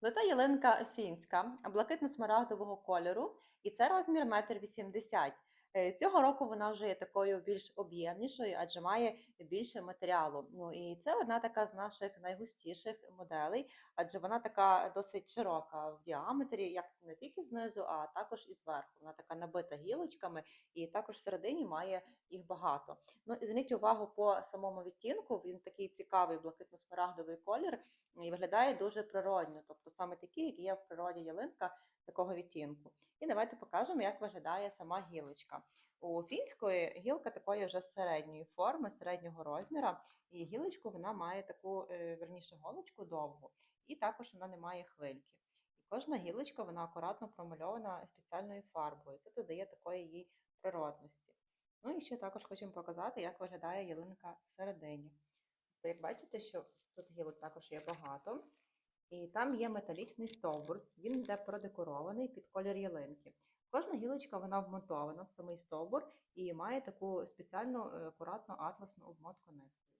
Золота ялинка фінська, блакитно-смарагдового кольору, і це розмір 1,80 м. Е, Цього року вона вже є такою більш об'ємнішою, адже має більше матеріалу. Ну і це одна така з наших найгустіших моделей, адже вона така досить широка в діаметрі, як не тільки знизу, а також і зверху. Вона така набита гілочками, і також всередині має їх багато. Ну і зверніть увагу по самому відтінку. Він такий цікавий блакитно-смарагдовий колір і виглядає дуже природньо, тобто саме такий, який є в природі ялинка такого відтінку. І давайте покажемо, як виглядає сама гілочка. У фінської гілка такої вже середньої форми, середнього розміру, і гілочку вона має таку, е, верніше, голочку довгу, і також вона не має хвильки. І кожна гілочка вона акуратно промальована спеціальною фарбою. Це додає такої їй природності. Ну і ще також хочемо показати, як виглядає ялинка всередині. То як бачите, що тут гілок також є багато. І там є металічний стовбур, він йде продекорований під колір ялинки. Кожна гілочка вона вмонтована в самий стовбур і має таку спеціальну е, акуратну атласну обмотку ниткою.